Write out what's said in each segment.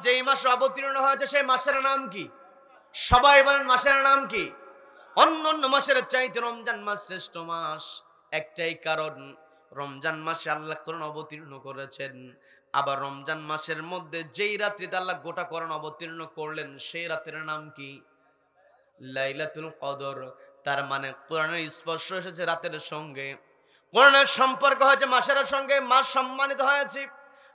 যেই মাসে অবতীর্ণ হয়েছে, সেই মাসের নাম কি? সবাই বলেন মাসের নাম কি? অন্য অন্য মাসের চাইতে রমজান মাস শ্রেষ্ঠ মাস। একটাই কারণ, রমজান মাসে আল্লাহ কোরআন অবতীর্ণ করেছেন। আবার রমজান মাসের মধ্যে যেই রাত্রিতে আল্লাহ গোটা কোরআন অবতীর্ণ করলেন, সেই রাত্রির নাম কি? লাইলাতুল কদর। তার মানে কোরআনের স্পর্শ এসেছে রাতের সঙ্গে। কোরআনের সম্পর্ক হয়েছে মাসের সঙ্গে, মাস সম্মানিত হয়েছে।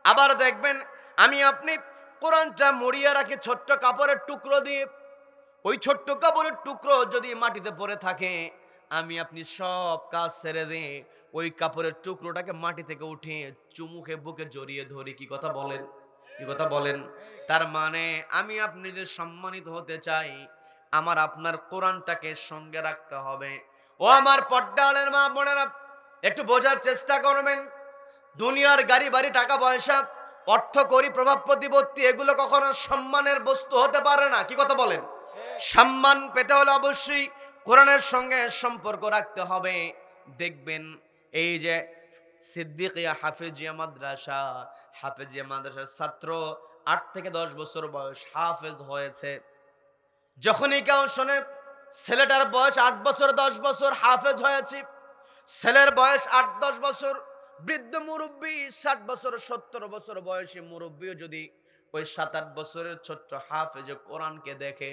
আবার দেখবেন, আমি আপনি কোরআনটা মরিয়া রাখে, ছোট্ট কাপড়ের টুকরো দিয়ে। ওই ছোট্ট কাপড়ের টুকরো যদি মাটিতে পড়ে থাকে, আমি আপনি সব কাজ ছেড়ে দিয়ে ওই কাপড়ের টুকরোটাকে মাটি থেকে উঠে চুমুখে বুকে জড়িয়ে ধরি। কি কথা বলেন? কি কথা বলেন? তার মানে আমি আপনি যদি সম্মানিত হতে চাই, আমার আপনার কোরআনটাকে সঙ্গে রাখতে হবে। ও আমার পর্দালের মা বোনেরা, একটু বোঝার চেষ্টা করবেন। দুনিয়ার গাড়ি বাড়ি, টাকা পয়সা অর্থ করি, প্রভাব প্রতিপত্তি, এগুলো কখনো সম্মানের বস্তু হতে পারে না। কি কথা বলেন? সম্মান পেতে হলে অবশ্যই কোরআনের সঙ্গে সম্পর্ক রাখতে হবে। দেখবেন এই যে সিদ্দিকিয়া হাফেজিয়া মাদ্রাসা, হাফেজিয়া মাদ্রাসার ছাত্র আট থেকে দশ বছর বয়স হাফেজ হয়েছে। যখনই কেউ শোনে, ছেলেটার বয়স আট বছর, দশ বছর হাফেজ হয়েছে। ছেলের বয়স আট, দশ বছর বৃদ্ধ মুরব্বী ষাট বছর সত্তর বছর বয়সী মুরব্বীও যদি ওই সাত আট বছরের ছোট্ট হাফেজে কোরআনকে দেখে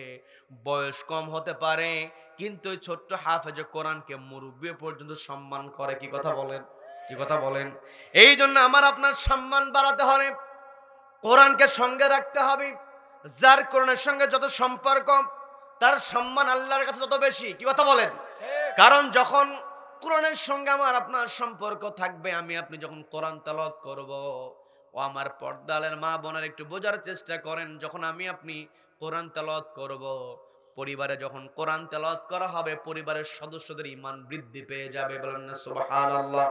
বয়স কম হতে পারে কিন্তু ওই ছোট্ট হাফেজে কোরআনকে মুরব্বী পর্যন্ত সম্মান করে কি কথা বলেন? কি কথা বলেন? এই জন্য আমার আপনার সম্মান বাড়াতে হবে কোরআনকে সঙ্গে রাখতে হবে যার কোরআনের সঙ্গে যত সম্পর্ক তার সম্মান আল্লাহর কাছে তত বেশি কি কথা বলেন? কারণ যখন কোরআনের সঙ্গে আমার আপনার সম্পর্ক থাকবে, আমি আপনি যখন কোরআন তালাত করব, ও আমার পর্দালের মা বোনের একটু বোঝার চেষ্টা করেন, যখন আমি আপনি কোরআন তালাত করব, পরিবারে যখন কোরআন তেলাওয়াত করা হবে, পরিবারের সদস্যদের ইমান বৃদ্ধি পেয়ে যাবে, বলেন না, সুবহানাল্লাহ।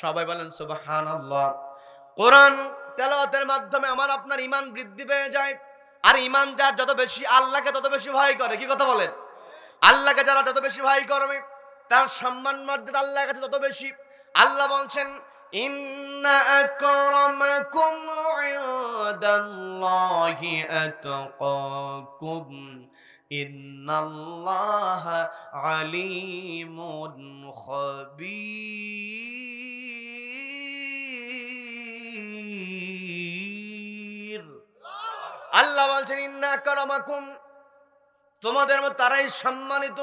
সবাই বলেন, সুবহানাল্লাহ। কোরআন তেলাওয়াতের মাধ্যমে আমার আপনার ইমান বৃদ্ধি পেয়ে যায়, আর ইমান যার যত বেশি, আল্লাহকে তত বেশি ভয় করে, কি কথা বলেন? আল্লাহকে যারা যত বেশি ভয় করবে তার সম্মান মর্যাদা আল্লাহর কাছে তত বেশি। আল্লাহ বলছেন, ইন্না আকরামাকুম ইনদাল্লাহি আতকাকুম। ইন্নাল্লাহ আলিমুন খবীর। আল্লাহ বলছেন, ইন্না করমাকুম তোমাদের মতো তারাই সম্মানিত।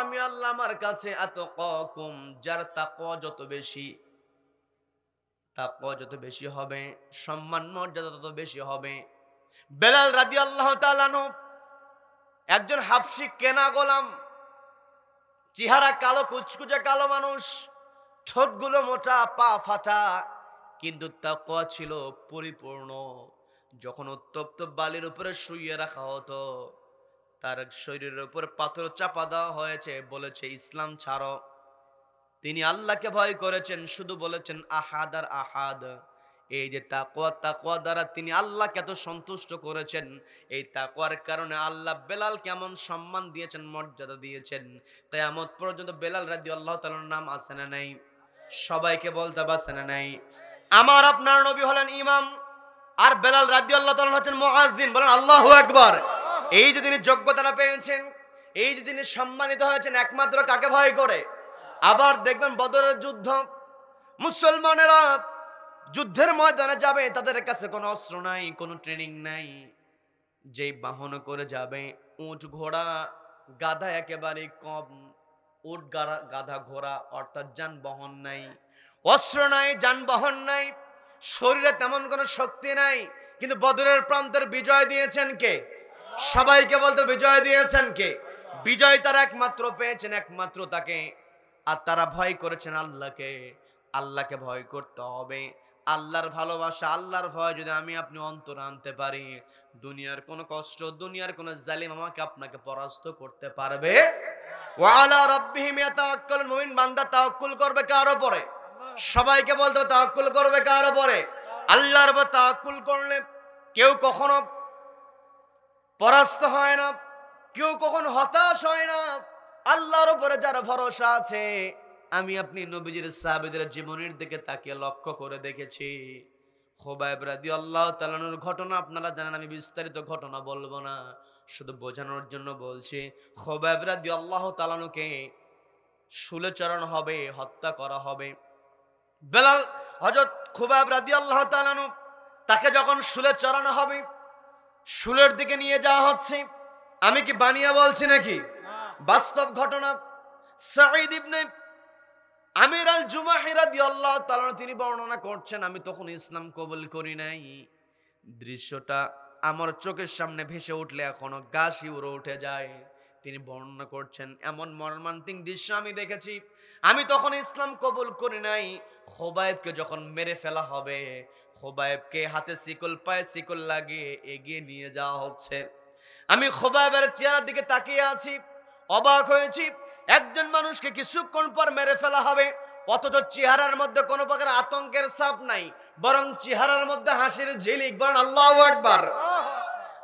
আমি আল্লাহ আমার কাছে এত কম যার তাকওয়া যত বেশি, তাকওয়া যত বেশি হবে, সম্মান মর্যাদা তত বেশি হবে। বেলাল রাদি আল্লাহ একজন হাফসি কেনা গোলাম, চেহারা কালো, কুচকুচে কালো মানুষ, ঠোঁটগুলো মোটা, পা ফাটা, কিন্তু তাকওয়া ছিল পরিপূর্ণ। যখন উত্তপ্ত বালির উপরে শুইয়ে রাখা হতো তার শরীরের উপর পাথর চাপা দেওয়া হয়েছে, বলেছে, ইসলাম ছাড়ো। তিনি আল্লাহকে ভয় করেছেন, শুধু বলেছেন, আহাদ আর আহাদ। এই যে তাকোয়া তাকোয়া দ্বারা তিনি আল্লাহকে এত সন্তুষ্ট করেছেন, এই তাকোয়ার কারণে আল্লাহ বেলাল কেমন সম্মান দিয়েছেন, মর্যাদা দিয়েছেন। কেয়ামত পর্যন্ত বেলাল রাদি আল্লাহ তালার নাম আছে না নাই? সবাইকে বলতে পারছে না নাই? আমার আপনার নবী হলেন ইমাম, আর বেলাল রাদি আল্লাহ তালা হচ্ছেন মহাজিন বলেন আল্লাহ একবার এই যে তিনি যোগ্যতাটা পেয়েছেন, এই যে তিনি সম্মানিত হয়েছেন, একমাত্র কাকে ভয় করে? আবার দেখবেন বদরের যুদ্ধ, মুসলমানেরা যুদ্ধের ময়দানে যাবে, তাদের কাছে কোনো অস্ত্র নাই, কোনো ট্রেনিং নাই। যেই বাহন করে যাবে, উঁট ঘোড়া, গাধা একেবারে কম, উট গাড়া, গাধা ঘোড়া, অর্থাৎ যানবাহন নাই, অস্ত্র নাই, যানবাহন নাই, শরীরে তেমন কোনো শক্তি নাই, কিন্তু বদরের প্রান্তের বিজয় দিয়েছেন কে? সবাইকে বলতে বিজয় দিয়েছেন কে? বিজয় তারা একমাত্র পেয়েছেন, একমাত্র তাকে। আর তারা ভয় করেছেন আল্লাহকে। আল্লাহকে ভয় করতে হবে। আল্লাহর ভালোবাসা, আল্লাহর ভয় যদি আমি আপনি অন্তর আনতে পারি, দুনিয়ার কোনো কষ্ট, দুনিয়ার কোনো জালিম আমাকে আপনাকে পরাস্ত করতে পারবে? ওয়ালা করবে কার উপরে? সবাইকে বলতে তাওয়াক্কুল করবে কার উপরে? আল্লাহর তাওয়াক্কুল করলে কেউ কখনো পরাস্ত হয় না, কেউ কখনো হতাশ হয় না। আল্লাহর উপরে যার ভরসা আছে, আমি আপনি নবীজির সাহাবিদের জীবনের দিকে তাকিয়ে লক্ষ্য করে দেখেছি। খোবাইব রাদি আল্লাহ তালানোর ঘটনা আপনারা জানেন, আমি বিস্তারিত ঘটনা বলব না, শুধু বোঝানোর জন্য বলছি। খোবাইব রাদি আল্লাহ তালানুকে শুলে চড়ানো হবে, হত্যা করা হবে। বেলাল হজরত খুবাব রাদি আল্লাহ তালানু তাকে যখন শুলে চড়ানো হবে শুলের দিকে নিয়ে যাওয়া হচ্ছে। আমি কি বানিয়া বলছি নাকি? বাস্তব ঘটনা। সাঈদ ইবনে আমির আল জুমাহিরা আল্লাহ তাআলা তিনি বর্ণনা করছেন আমি তখন ইসলাম কবুল করি নাই। দৃশ্যটা আমার চোখের সামনে ভেসে উঠলে এখনও গা শিউরে উঠে যায়। তিনি বর্ণনা করছেন এমন মর্মান্তিক দৃশ্য আমি দেখেছি। আমি তখন ইসলাম কবুল করি নাই। খোবায়েবকে যখন মেরে ফেলা হবে খোবায়েবকে হাতে শিকল পায়ে শিকল লাগিয়ে এগিয়ে নিয়ে যাওয়া হচ্ছে। আমি খোবায়েবের চেহারার দিকে তাকিয়ে আছি, অবাক হয়েছি। একজন মানুষকে কিছুক্ষণ পর মেরে ফেলা হবে, অথচ চেহারার মধ্যে কোনো প্রকার আতঙ্কের ছাপ নাই, বরং চেহারার মধ্যে হাসির ঝিলিক, বরং আল্লাহু আকবার।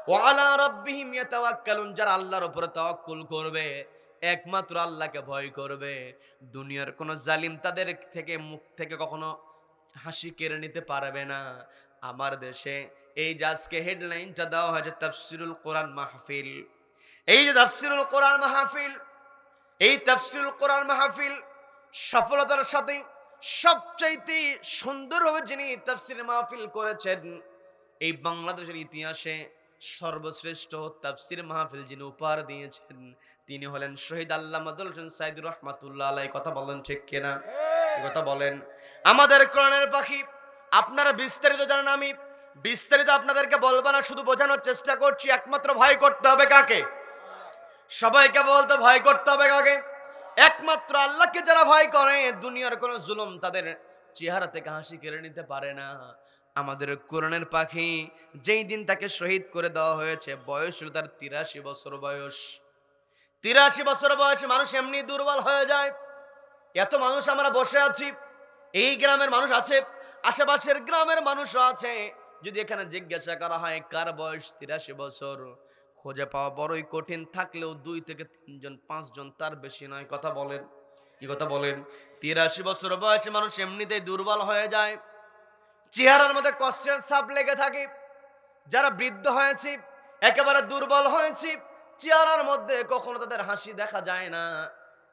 ওয়ালা রাব্বিহিম ইয়াতাওয়াক্কালুন, যারা আল্লাহর উপরে তাওয়াক্কুল করবে, একমাত্র আল্লাহকে ভয় করবে। দুনিয়ার কোনো জালিম তাদের থেকে মুখ থেকে কখনো হাসি কেড়ে নিতে পারবে না। আমার দেশে এই যে আজকে হেডলাইনটা দেওয়া হয়েছে, তাফসিরুল কোরআন মাহফিল। এই যে তাফসিরুল কোরআন মাহফিল, এই তাফসিরুল কোরআন মাহফিল সফলতার সাথে সবচাইতে সুন্দরভাবে যিনি তাফসির মাহফিল করেছেন, এই বাংলাদেশের ইতিহাসে সর্বশ্রেষ্ঠ তাফসির মাহফিল যিনি উপহার দিয়েছেন, তিনি হলেন শহীদ আল্লাহ হোসেন সাইদুর রহমাতুল্লাহ আলাই কথা বলেন ঠিক কিনা? কথা বলেন। আমাদের কোরআনের পাখি, আপনারা বিস্তারিত জানেন, আমি বিস্তারিত আপনাদেরকে বলব না, শুধু বোঝানোর চেষ্টা করছি, একমাত্র ভয় করতে হবে কাকে? সবাইকে বলতে ভয় করতে হবে কাকে? একমাত্র আল্লাহকে যারা ভয় করে, দুনিয়ার কোনো জুলুম তাদের চেহারা থেকে হাসি কেড়ে নিতে পারে না। আমাদের কোরআনের পাখি, যেই দিন তাকে শহীদ করে দেওয়া হয়েছে, বয়স ছিল তার তিরাশি বছর বয়স। তিরাশি বছর বয়সে মানুষ এমনি দুর্বল হয়ে যায়। এত মানুষ আমরা বসে আছি, এই গ্রামের মানুষ আছে, আশেপাশের গ্রামের মানুষও আছে। যদি এখানে জিজ্ঞাসা করা হয়, কার বয়স? তিরাশি বছর। খোঁজে পাওয়া বড়ই কঠিন, থাকলেও দুই থেকে তিনজন, পাঁচজন তার বেশি নয়, কথা বলেন। কি কথা বলেন? তিরাশি বছর বয়সে মানুষ এমনিতেই দুর্বল হয়ে যায়। চেহারার মধ্যে কষ্টের ছাপ লেগে থাকে। যারা বৃদ্ধ হয়েছে, একেবারে দুর্বল হয়েছে, চেহারার মধ্যে কখনো তাদের হাসি দেখা যায় না।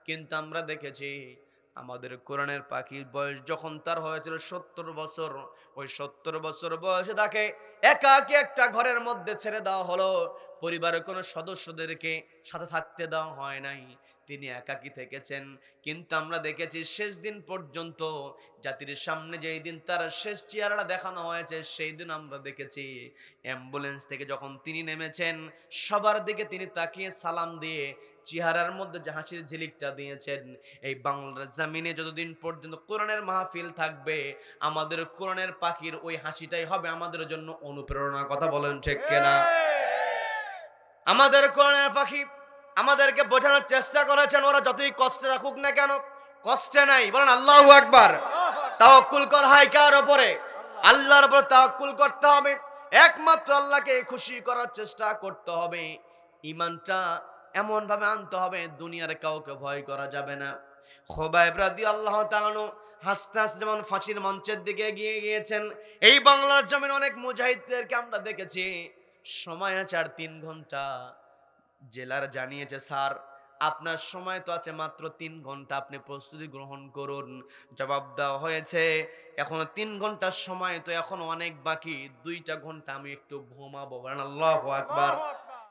কিন্তু আমরা দেখেছি আমাদের কোরআনের পাখির বয়স যখন তার হয়েছিল সত্তর বছর, ওই সত্তর বছর বয়সে তাকে একাকি একটা ঘরের মধ্যে ছেড়ে দেওয়া হলো। পরিবারের কোনো সদস্যদেরকে সাথে থাকতে দেওয়া হয় নাই। তিনি একাকি থেকেছেন। কিন্তু আমরা দেখেছি শেষ দিন পর্যন্ত জাতির সামনে যেই দিন তার শেষ চেহারাটা দেখানো হয়েছে সেই দিন আমরা দেখেছি অ্যাম্বুলেন্স থেকে যখন তিনি নেমেছেন সবার দিকে তিনি তাকিয়ে সালাম দিয়ে চেহারার মধ্যে যে হাসির ঝিলিকটা দিয়েছেন এই বাংলার জামিনে যতদিন পর্যন্ত কোরআনের মাহফিল থাকবে আমাদের কোরআনের পাখির ওই হাসিটাই হবে আমাদের জন্য অনুপ্রেরণা কথা বলেন ঠিক কেনা? আমাদের কোরআনের পাখি আমাদেরকে বোঝানোর চেষ্টা করেছেন, ওরা যতই কষ্টে রাখুক না কেন, কষ্টে নাই। বলেন আল্লাহ একবার তাওয়াক্কুল কর, হয় কার ওপরে? আল্লাহর উপর তাওয়াক্কুল করতে হবে। একমাত্র আল্লাহকে খুশি করার চেষ্টা করতে হবে। ইমানটা এমন ভাবে আনতে হবে, দুনিয়ার কাউকে ভয় করা যাবে না। খোবাইব রাদি আল্লাহ তালানো হাসতে হাসতে যেমন ফাঁসির মঞ্চের দিকে এগিয়ে গিয়েছেন, এই বাংলার জমিন অনেক মুজাহিদদেরকে আমরা দেখেছি। সময় আছে আর তিন ঘণ্টা। জেলার জানিয়েছে, স্যার, আপনার সময় তো আছে মাত্র তিন ঘণ্টা, আপনি প্রস্তুতি গ্রহণ করুন। জবাব দেওয়া হয়েছে, এখনও তিন ঘণ্টার সময়, তো এখন অনেক বাকি। দুইটা ঘণ্টা আমি একটু ঘুমাবো। আল্লাহ আকবার।